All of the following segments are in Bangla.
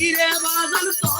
ile bazen sağ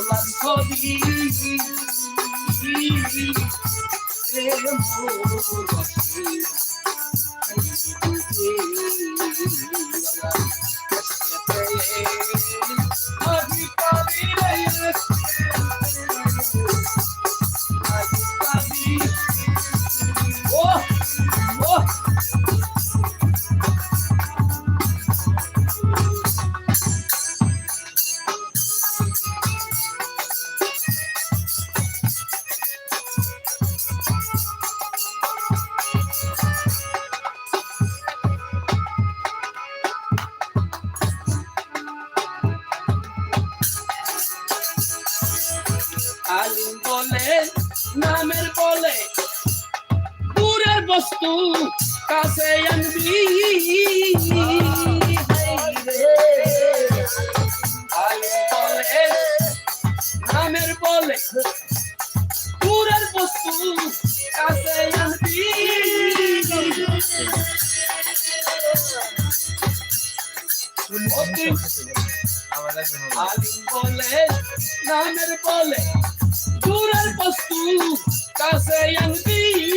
মাওলার ছবি এ বস্তু কাছে আনবি নামের বলে দূরের বস্তু কাছে আনবি আলিম বলে নামের বলে দূরের বস্তু কাছে আনবি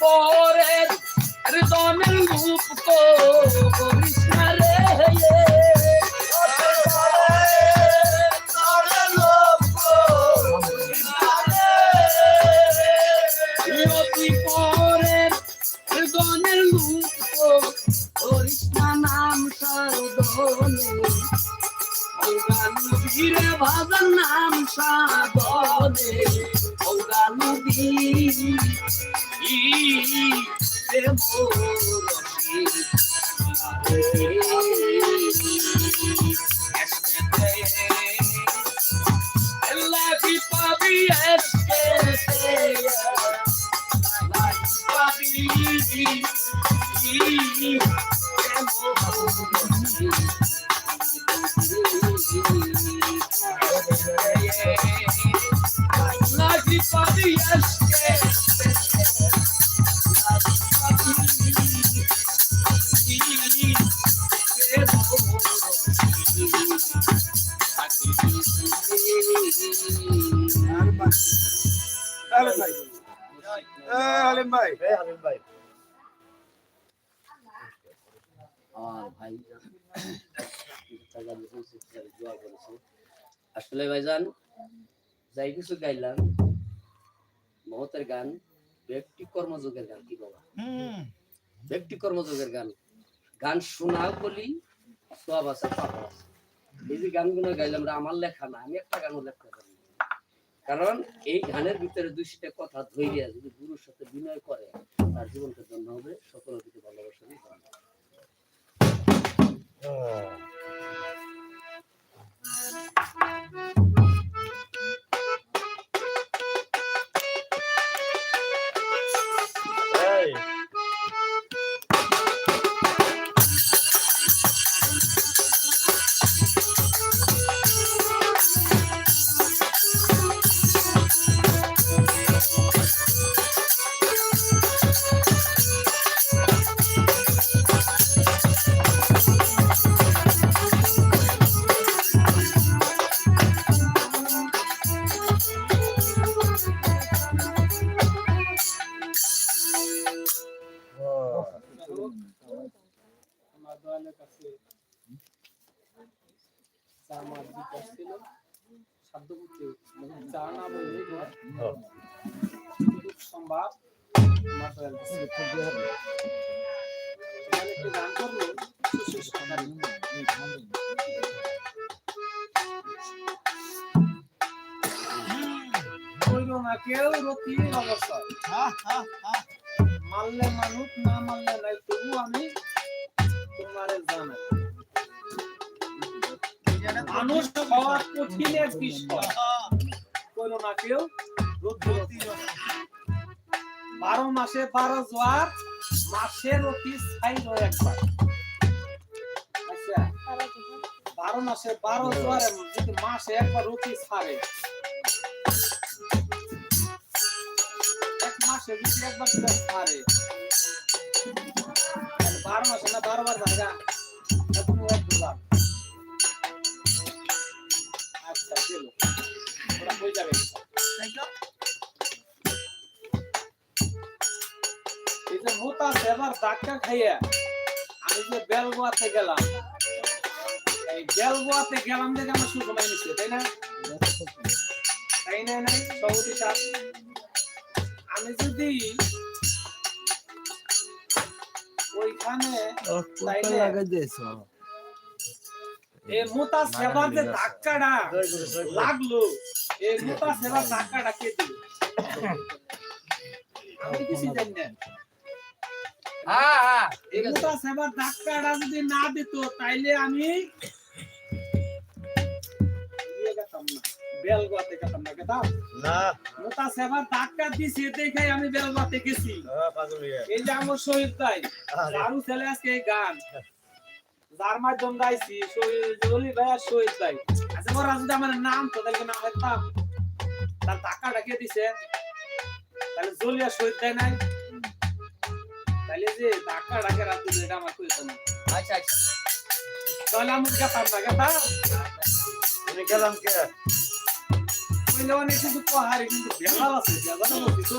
পরের হৃদনের রূপ কো আমার ভাই দোয়া করেছে। আসলে ভাইজান যাই কিছু গাইলাম মহতের গান ব্যক্তি কর্মযোগের গান কি বাবা? ব্যক্তি কর্মযোগের গান। গান শোনা বলি সব আছে পাপ আছে। এই যে গানগুলো গাইলাম আমার লেখা না আমি একটা গানও লেখতে পারি কারণ এই গানের ভিতরে দুইটা কথা ধৈর্য যদি গুরুর সাথে বিনয় করে তার জীবনটা জন্য হবে সকলের দিকে ভালোবাসা দিয়ে ধন্য। নারায়ণের কাছে চা মার দিতে আসছিল সাধ্য করতে মানে চা না খুব সম্ভব গান করল না কেউ রতির অবস্থা মারলে মানুষ, না মারলে নাই তবু আমি বারো মাসে বারো জোয়ার, মাসে রতি ছাইল একবার। আচ্ছা বারো মাসে বারো জোয়ারে, যদি মাসে একবার রতি ছাড়ে। এক মাসে যদি একবার ছাড়ে। না এখন আচ্ছা গেল ওরা হয়ে যাবে। এই যে মোতা সেবার ডাক্তার খাইয়া আমি যে বেলগোয়াতে গেলাম এই বেলগোয়াতে গেলাম দেখে আমার সুসময় নিচ্ছে তাই না? তাই না নাই? সভাপতি সাহেব। আমি যদি ওইখানে তাইলে এই মোতা সেবার যে ধাক্কাটা লাগল এই মোতা সেবার ধাক্কাটা কে দিল? আমি কিছু জানি না। হ্যাঁ হ্যাঁ এই মোতা সেবার ধাক্কাটা যদি না দিত তাইলে আমি ইয়ে গেতাম না বেলগোয়াতে গেতাম না। গেতাম মোতা সেবার ধাক্কা দিছে দেখে আমি বেলগোয়াতে গেছি। এই যে আমার শহীদ ভাই দারু ছেলে আজকে গান। যার মাধ্যম গাইছি শহীদ অলি ভাই আর শহীদ ভাই। আচ্ছা ওরা যদি আমার নাম তো তাহলে নাম হইতাম তার টাকাটা কে দিছে? তাহলে জলিয়া শহীদ দেয় নাই। তাহলে যে টাকা ডাকে রাত দিলে এটা আমার কইতো না আচ্ছা আচ্ছা। তাহলে আমি গেতাম না গেতাম গেলাম কে? কইলে অনেক কিছু পাহাড়ে কিন্তু বেহাল আছে বেহাল বলছি তো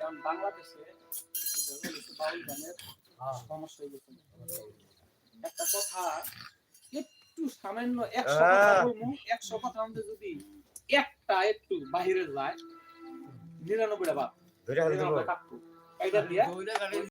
কারণ বাংলাদেশে সমস্যা একটা কথা একটু সামান্য একশো কথা বলব একশো কথা মধ্যে যদি একটা একটু বাহিরে যায় নিরানব্বইটা বাদ নিরানব্বই কাটবো এটা দিয়া